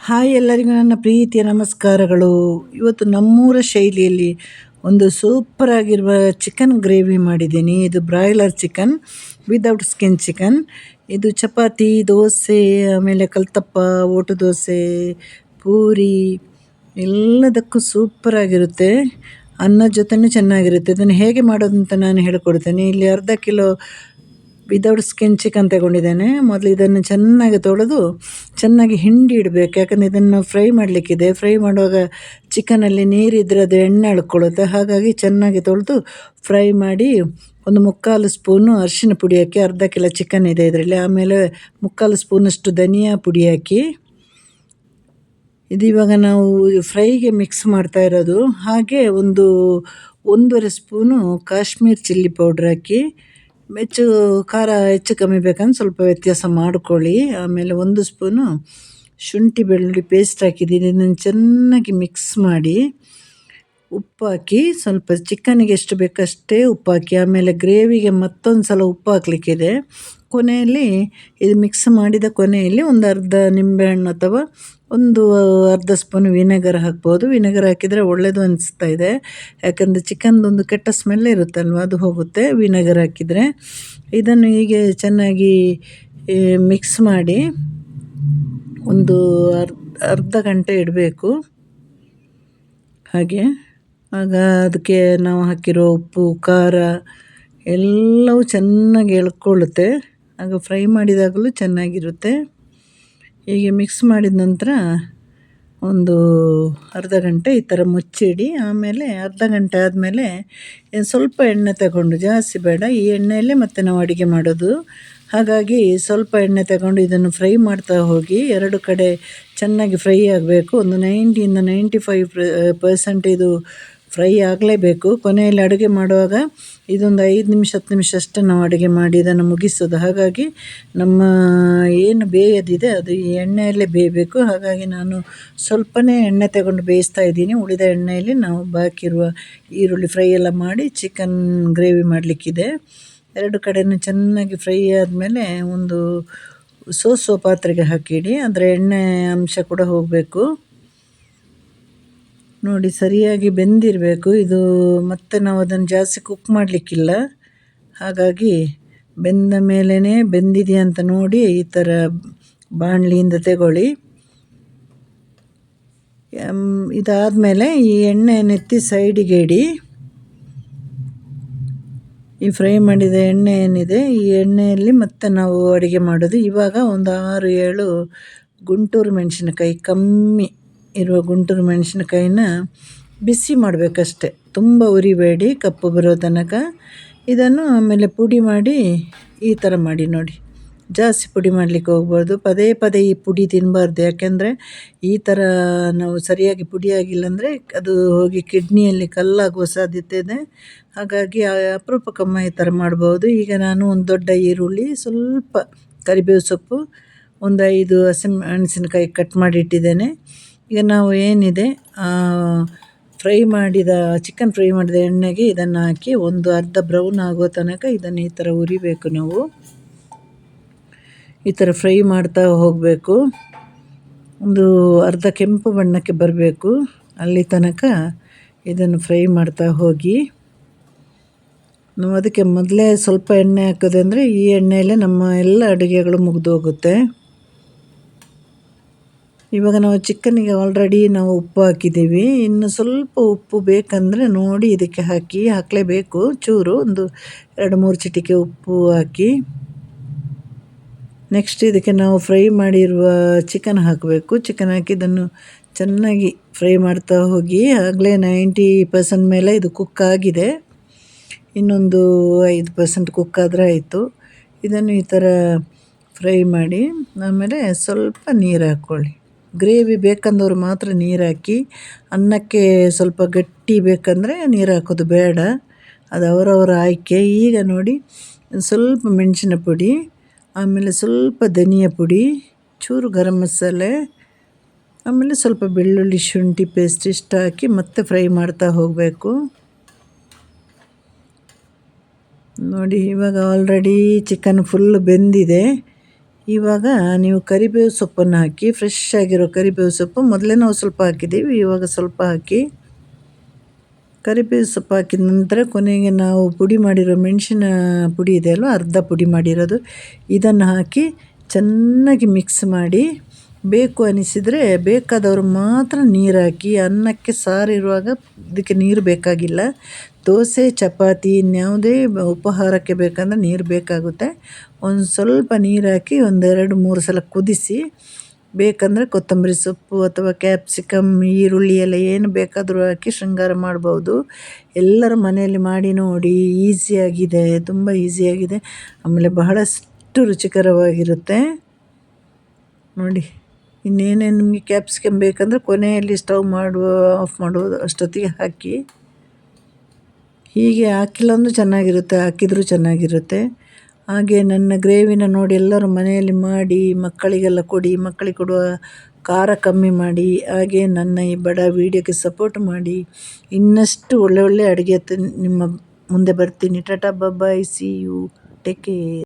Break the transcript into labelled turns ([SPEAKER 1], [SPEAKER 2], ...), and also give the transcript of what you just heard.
[SPEAKER 1] Hi ಎಲ್ಲರಿಗೂ ನನ್ನ ಪ್ರೀತಿಯ ನಮಸ್ಕಾರಗಳು. ಇವತ್ತು ನಮ್ಮೂರ ಶೈಲಿಯಲ್ಲಿ ಒಂದು ಸೂಪರ್ ಆಗಿರುವ ಚಿಕನ್ ಗ್ರೇವಿ ಮಾಡಿದ್ದೀನಿ. ಇದು broiler chicken without skin chicken ಇದು ಚಪಾತಿ, ದೋಸೆ, ಆಮೇಲೆ ಕಲ್ತಪ್ಪ, ಓಟು ದೋಸೆ, ಪೂರಿ, ಎಲ್ಲದಕ್ಕೂ ಸೂಪರ್ ಆಗಿರುತ್ತೆ. ಅನ್ನದ ಜೊತೆನೂ ಚೆನ್ನಾಗಿರುತ್ತೆ. ಇದನ್ನು ಹೇಗೆ ಮಾಡೋದು ಅಂತ ನಾನು ಹೇಳಿಕೊಡ್ತೇನೆ. ಇಲ್ಲಿ ಅರ್ಧ ಕಿಲೋ ವಿದೌಟ್ ಸ್ಕಿನ್ ಚಿಕನ್ ತಗೊಂಡಿದ್ದೇನೆ. ಮೊದಲು ಇದನ್ನು ಚೆನ್ನಾಗಿ ತೊಳೆದು ಚೆನ್ನಾಗಿ ಹಿಂಡಿ ಇಡಬೇಕು. ಯಾಕಂದರೆ ಇದನ್ನು ಫ್ರೈ ಮಾಡಲಿಕ್ಕಿದೆ. ಫ್ರೈ ಮಾಡುವಾಗ ಚಿಕನಲ್ಲಿ ನೀರಿದ್ದರೆ ಅದು ಎಣ್ಣೆ ಅಳ್ಕೊಳ್ಳುತ್ತೆ. ಹಾಗಾಗಿ ಚೆನ್ನಾಗಿ ತೊಳೆದು ಫ್ರೈ ಮಾಡಿ ಒಂದು ಮುಕ್ಕಾಲು ಸ್ಪೂನು ಅರಿಶಿನ ಪುಡಿ ಹಾಕಿ, ಅರ್ಧ ಕಿಲೋ ಚಿಕನ್ ಇದೆ ಇದರಲ್ಲಿ. ಆಮೇಲೆ ಮುಕ್ಕಾಲು ಸ್ಪೂನಷ್ಟು ಧನಿಯಾ ಪುಡಿ ಹಾಕಿ, ಇದು ಇವಾಗ ನಾವು ಫ್ರೈಗೆ ಮಿಕ್ಸ್ ಮಾಡ್ತಾ ಇರೋದು. ಹಾಗೆ ಒಂದು ಒಂದೂವರೆ ಸ್ಪೂನು ಕಾಶ್ಮೀರ್ ಚಿಲ್ಲಿ ಪೌಡ್ರ್ ಹಾಕಿ ಹೆಚ್ಚು ಖಾರ ಹೆಚ್ಚು ಕಮ್ಮಿ ಬೇಕಂದ್ರೆ ಸ್ವಲ್ಪ ವ್ಯತ್ಯಾಸ ಮಾಡ್ಕೊಳ್ಳಿ. ಆಮೇಲೆ ಒಂದು ಸ್ಪೂನು ಶುಂಠಿ ಬೆಳ್ಳುಳ್ಳಿ ಪೇಸ್ಟ್ ಹಾಕಿದ್ದೀನಿ. ಇದನ್ನು ಚೆನ್ನಾಗಿ ಮಿಕ್ಸ್ ಮಾಡಿ ಉಪ್ಪು ಹಾಕಿ ಸ್ವಲ್ಪ ಚಿಕನಿಗೆ ಎಷ್ಟು ಬೇಕಷ್ಟೇ ಉಪ್ಪು ಹಾಕಿ, ಆಮೇಲೆ ಗ್ರೇವಿಗೆ ಮತ್ತೊಂದು ಸಲ ಉಪ್ಪು ಹಾಕಲಿಕ್ಕಿದೆ. ಕೊನೆಯಲ್ಲಿ ಇದು ಮಿಕ್ಸ್ ಮಾಡಿದ ಕೊನೆಯಲ್ಲಿ ಒಂದು ಅರ್ಧ ನಿಂಬೆಹಣ್ಣು ಅಥವಾ ಒಂದು ಅರ್ಧ ಸ್ಪೂನ್ ವಿನೆಗರ್ ಹಾಕ್ಬೋದು. ವಿನೆಗರ್ ಹಾಕಿದರೆ ಒಳ್ಳೆಯದು ಅನಿಸ್ತಾ ಇದೆ. ಯಾಕಂದರೆ ಚಿಕನ್ದೊಂದು ಕೆಟ್ಟ ಸ್ಮೆಲ್ ಇರುತ್ತಲ್ವ, ಅದು ಹೋಗುತ್ತೆ. ವಿನೆಗರ್ ಹಾಕಿದರೆ ಇದನ್ನು ಹೀಗೆ ಚೆನ್ನಾಗಿ ಮಿಕ್ಸ್ ಮಾಡಿ ಒಂದು ಅರ್ಧ ಅರ್ಧ ಗಂಟೆ ಇಡಬೇಕು. ಹಾಗೆ. ಆಗ ಅದಕ್ಕೆ ನಾವು ಹಾಕಿರೋ ಉಪ್ಪು, ಖಾರ ಎಲ್ಲವೂ ಚೆನ್ನಾಗಿ ಎಳ್ಕೊಳ್ಳುತ್ತೆ. ಆಗ ಫ್ರೈ ಮಾಡಿದಾಗಲೂ ಚೆನ್ನಾಗಿರುತ್ತೆ. ಹೀಗೆ ಮಿಕ್ಸ್ ಮಾಡಿದ ನಂತರ ಒಂದು ಅರ್ಧ ಗಂಟೆ ಈ ಥರ ಮುಚ್ಚಿಡಿ. ಆಮೇಲೆ ಅರ್ಧ ಗಂಟೆ ಆದಮೇಲೆ ಸ್ವಲ್ಪ ಎಣ್ಣೆ ತಗೊಂಡು, ಜಾಸ್ತಿ ಬೇಡ, ಈ ಎಣ್ಣೆಯಲ್ಲೇ ಮತ್ತೆ ನಾವು ಅಡುಗೆ ಮಾಡೋದು. ಹಾಗಾಗಿ ಸ್ವಲ್ಪ ಎಣ್ಣೆ ತಗೊಂಡು ಇದನ್ನು ಫ್ರೈ ಮಾಡ್ತಾ ಹೋಗಿ, ಎರಡು ಕಡೆ ಚೆನ್ನಾಗಿ ಫ್ರೈ ಆಗಬೇಕು. ಒಂದು ನೈಂಟಿಯಿಂದ ನೈಂಟಿ ಫೈವ್ ಪರ್ಸೆಂಟ್ ಇದು ಫ್ರೈ ಆಗಲೇಬೇಕು. ಕೊನೆಯಲ್ಲಿ ಅಡುಗೆ ಮಾಡುವಾಗ ಇದೊಂದು ಐದು ನಿಮಿಷ, ಹತ್ತು ನಿಮಿಷ ಅಷ್ಟೇ ನಾವು ಅಡುಗೆ ಮಾಡಿ ಇದನ್ನು ಮುಗಿಸೋದು. ಹಾಗಾಗಿ ನಮ್ಮ ಏನು ಬೇಯೋದಿದೆ ಅದು ಈ ಎಣ್ಣೆಯಲ್ಲೇ ಬೇಯಬೇಕು. ಹಾಗಾಗಿ ನಾನು ಸ್ವಲ್ಪನೇ ಎಣ್ಣೆ ತಗೊಂಡು ಬೇಯಿಸ್ತಾ ಇದ್ದೀನಿ. ಉಳಿದ ಎಣ್ಣೆಯಲ್ಲಿ ನಾವು ಬಾಕಿರುವ ಈರುಳ್ಳಿ ಫ್ರೈ ಎಲ್ಲ ಮಾಡಿ ಚಿಕನ್ ಗ್ರೇವಿ ಮಾಡಲಿಕ್ಕಿದೆ. ಎರಡು ಕಡೆಯೂ ಚೆನ್ನಾಗಿ ಫ್ರೈ ಆದಮೇಲೆ ಒಂದು ಸೋಸುವ ಪಾತ್ರೆಗೆ ಹಾಕಿಡಿ. ಅಂದರೆ ಎಣ್ಣೆ ಅಂಶ ಕೂಡ ಹೋಗಬೇಕು. ನೋಡಿ, ಸರಿಯಾಗಿ ಬೆಂದಿರಬೇಕು. ಇದು ಮತ್ತೆ ನಾವು ಅದನ್ನು ಜಾಸ್ತಿ ಕುಕ್ ಮಾಡಲಿಕ್ಕಿಲ್ಲ. ಹಾಗಾಗಿ ಬೆಂದ ಮೇಲೇ ಬೆಂದಿದೆಯಾ ಅಂತ ನೋಡಿ ಈ ಥರ ಬಾಣಲಿಯಿಂದ ತಗೊಳ್ಳಿ. ಇದಾದಮೇಲೆ ಈ ಎಣ್ಣೆ ನೆತ್ತಿ ಸೈಡಿಗೆ ಇಡಿ. ಈ ಫ್ರೈ ಮಾಡಿದ ಎಣ್ಣೆ ಏನಿದೆ, ಈ ಎಣ್ಣೆಯಲ್ಲಿ ಮತ್ತೆ ನಾವು ಅಡುಗೆ ಮಾಡೋದು. ಇವಾಗ ಒಂದು ಆರು ಏಳು ಗುಂಟೂರು ಮೆಣಸಿನಕಾಯಿ ಕಮ್ಮಿ. ಇರುವ ಗುಂಟೂರು ಮೆಣಸಿನಕಾಯಿನ ಬಿಸಿ ಮಾಡಬೇಕಷ್ಟೆ. ತುಂಬ ಉರಿಬೇಡಿ, ಕಪ್ಪು ಬರೋ ತನಕ. ಇದನ್ನು ಆಮೇಲೆ ಪುಡಿ ಮಾಡಿ ಈ ಥರ ಮಾಡಿ ನೋಡಿ. ಜಾಸ್ತಿ ಪುಡಿ ಮಾಡಲಿಕ್ಕೆ ಹೋಗ್ಬಾರ್ದು. ಪದೇ ಪದೇ ಈ ಪುಡಿ ತಿನ್ನಬಾರ್ದು ಯಾಕೆಂದರೆ ಈ ಥರ ನಾವು ಸರಿಯಾಗಿ ಪುಡಿ ಆಗಿಲ್ಲ ಅಂದರೆ ಅದು ಹೋಗಿ ಕಿಡ್ನಿಯಲ್ಲಿ ಕಲ್ಲಾಗುವ ಸಾಧ್ಯತೆ ಇದೆ. ಹಾಗಾಗಿ ಅಪರೂಪಕ್ಕಮ್ಮ ಈ ಥರ ಮಾಡ್ಬೋದು. ಈಗ ನಾನು ಒಂದು ದೊಡ್ಡ ಈರುಳ್ಳಿ, ಸ್ವಲ್ಪ ಕರಿಬೇವು ಸೊಪ್ಪು, ಒಂದು ಐದು ಹಸಿಮೆಣಸಿನ್ಕಾಯಿ ಕಟ್ ಮಾಡಿ ಇಟ್ಟಿದ್ದೇನೆ ಈಗ ನಾವು ಏನಿದೆ ಫ್ರೈ ಮಾಡಿದ, ಚಿಕನ್ ಫ್ರೈ ಮಾಡಿದ ಎಣ್ಣೆಗೆ ಇದನ್ನು ಹಾಕಿ ಒಂದು ಅರ್ಧ ಬ್ರೌನ್ ಆಗೋ ತನಕ ಇದನ್ನು ಈ ಥರ ಉರಿಬೇಕು ನಾವು. ಈ ಥರ ಫ್ರೈ ಮಾಡ್ತಾ ಹೋಗಬೇಕು. ಒಂದು ಅರ್ಧ ಕೆಂಪು ಬಣ್ಣಕ್ಕೆ ಬರಬೇಕು. ಅಲ್ಲಿ ತನಕ ಇದನ್ನು ಫ್ರೈ ಮಾಡ್ತಾ ಹೋಗಿ. ನಾವು ಅದಕ್ಕೆ ಮೊದಲೇ ಸ್ವಲ್ಪ ಎಣ್ಣೆ ಹಾಕೋದಂದರೆ ಈ ಎಣ್ಣೆಯಲ್ಲೇ ನಮ್ಮ ಎಲ್ಲ ಅಡುಗೆಗಳು ಮುಗಿದು ಹೋಗುತ್ತೆ ಇವಾಗ ನಾವು ಚಿಕನ್ನಿಗೆ ಆಲ್ರೆಡಿ ನಾವು ಉಪ್ಪು ಹಾಕಿದ್ದೀವಿ. ಇನ್ನು ಸ್ವಲ್ಪ ಉಪ್ಪು ಬೇಕಂದರೆ ನೋಡಿ ಇದಕ್ಕೆ ಹಾಕಿ, ಹಾಕಲೇಬೇಕು. ಚೂರು ಒಂದು ಎರಡು ಮೂರು ಚಿಟಿಕೆ ಉಪ್ಪು ಹಾಕಿ. ನೆಕ್ಸ್ಟ್ ಇದಕ್ಕೆ ನಾವು ಫ್ರೈ ಮಾಡಿರುವ ಚಿಕನ್ ಹಾಕಬೇಕು. ಚಿಕನ್ ಹಾಕಿ ಇದನ್ನು ಚೆನ್ನಾಗಿ ಫ್ರೈ ಮಾಡ್ತಾ ಹೋಗಿ, ಆಗಲೇ ನೈಂಟಿ ಪರ್ಸೆಂಟ್ ಮೇಲೆ ಇದು ಕುಕ್ ಆಗಿದೆ. ಇನ್ನೊಂದು ಐದು ಪರ್ಸೆಂಟ್ ಕುಕ್ ಆದರೆ ಆಯಿತು. ಇದನ್ನು ಈ ಥರ ಫ್ರೈ ಮಾಡಿ, ಆಮೇಲೆ ಸ್ವಲ್ಪ ನೀರು ಹಾಕ್ಕೊಳ್ಳಿ ಗ್ರೇವಿ ಬೇಕಂದವ್ರು ಮಾತ್ರ ನೀರು ಹಾಕಿ ಅನ್ನಕ್ಕೆ ಸ್ವಲ್ಪ ಗಟ್ಟಿ ಬೇಕಂದರೆ ನೀರು ಹಾಕೋದು ಬೇಡ. ಅದು ಅವರವರ ಆಯ್ಕೆ. ಈಗ ನೋಡಿ, ಸ್ವಲ್ಪ ಮೆಣಸಿನ ಪುಡಿ, ಆಮೇಲೆ ಸ್ವಲ್ಪ ಧನಿಯಾ ಪುಡಿ, ಚೂರು ಗರಂ ಮಸಾಲೆ, ಆಮೇಲೆ ಸ್ವಲ್ಪ ಬೆಳ್ಳುಳ್ಳಿ ಶುಂಠಿ ಪೇಸ್ಟ್ ಇಷ್ಟು ಹಾಕಿ ಮತ್ತೆ ಫ್ರೈ ಮಾಡ್ತಾ ಹೋಗಬೇಕು. ನೋಡಿ, ಇವಾಗ ಆಲ್ರೆಡಿ ಚಿಕನ್ ಫುಲ್ ಬೆಂದಿದೆ. ಇವಾಗ ನೀವು ಕರಿಬೇವು ಸೊಪ್ಪನ್ನು ಹಾಕಿ ಫ್ರೆಶ್ ಆಗಿರೋ ಕರಿಬೇವು ಸೊಪ್ಪು ಮೊದಲೇ ನಾವು ಸ್ವಲ್ಪ ಹಾಕಿದ್ದೀವಿ, ಇವಾಗ ಸ್ವಲ್ಪ ಹಾಕಿ ಕರಿಬೇವು ಸೊಪ್ಪು ಹಾಕಿದ ನಂತರ ಕೊನೆಗೆ ನಾವು ಪುಡಿ ಮಾಡಿರೋ ಮೆಣಸಿನ ಪುಡಿ ಇದೆ ಅಲ್ವ ಅರ್ಧ ಪುಡಿ ಮಾಡಿರೋದು. ಇದನ್ನು ಹಾಕಿ ಚೆನ್ನಾಗಿ ಮಿಕ್ಸ್ ಮಾಡಿ ಬೇಕು ಅನಿಸಿದರೆ ಬೇಕಾದವರು ಮಾತ್ರ ನೀರು ಹಾಕಿ ಅನ್ನಕ್ಕೆ ಸಾರಿರುವಾಗ ಇದಕ್ಕೆ ನೀರು ಬೇಕಾಗಿಲ್ಲ. ದೋಸೆ, ಚಪಾತಿ, ಇನ್ಯಾವುದೇ ಉಪಹಾರಕ್ಕೆ ಬೇಕಂದರೆ ನೀರು ಬೇಕಾಗುತ್ತೆ. ಒಂದು ಸ್ವಲ್ಪ ನೀರು ಹಾಕಿ ಒಂದೆರಡು ಮೂರು ಸಲ ಕುದಿಸಿ, ಬೇಕಂದರೆ ಕೊತ್ತಂಬರಿ ಸೊಪ್ಪು ಅಥವಾ ಕ್ಯಾಪ್ಸಿಕಮ್, ಈರುಳ್ಳಿ ಎಲ್ಲ ಏನು ಬೇಕಾದರೂ ಹಾಕಿ ಶೃಂಗಾರ ಮಾಡ್ಬೋದು. ಎಲ್ಲರ ಮನೆಯಲ್ಲಿ ಮಾಡಿ ನೋಡಿ, ಈಸಿಯಾಗಿದೆ, ತುಂಬ ಈಸಿಯಾಗಿದೆ. ಆಮೇಲೆ ಬಹಳಷ್ಟು ರುಚಿಕರವಾಗಿರುತ್ತೆ. ನೋಡಿ. ಇನ್ನೇನೇನು ನಿಮಗೆ ಕ್ಯಾಪ್ಸಿಕಮ್ ಬೇಕಂದರೆ ಕೊನೆಯಲ್ಲಿ ಸ್ಟವ್ ಮಾಡುವ ಆಫ್ ಮಾಡುವುದು ಅಷ್ಟೊತ್ತಿಗೆ ಹಾಕಿ. ಹೀಗೆ ಹಾಕಿಲ್ಲ ಅಂದರೂ ಚೆನ್ನಾಗಿರುತ್ತೆ, ಹಾಕಿದರೂ ಚೆನ್ನಾಗಿರುತ್ತೆ. ಹಾಗೆ ನನ್ನ ಗ್ರೇವಿನ ನೋಡಿ ಎಲ್ಲರೂ ಮನೆಯಲ್ಲಿ ಮಾಡಿ, ಮಕ್ಕಳಿಗೆಲ್ಲ ಕೊಡಿ, ಮಕ್ಕಳಿಗೆ ಕೊಡುವ ಖಾರ ಕಮ್ಮಿ ಮಾಡಿ, ಹಾಗೆ ನನ್ನ ಈ ಬಡ ವೀಡಿಯೋಕ್ಕೆ ಸಪೋರ್ಟ್ ಮಾಡಿ. ಇನ್ನಷ್ಟು ಒಳ್ಳೆ ಒಳ್ಳೆ ಅಡುಗೆ ನಿಮ್ಮ ಮುಂದೆ ಬರ್ತೀನಿ. Tata bye see you take care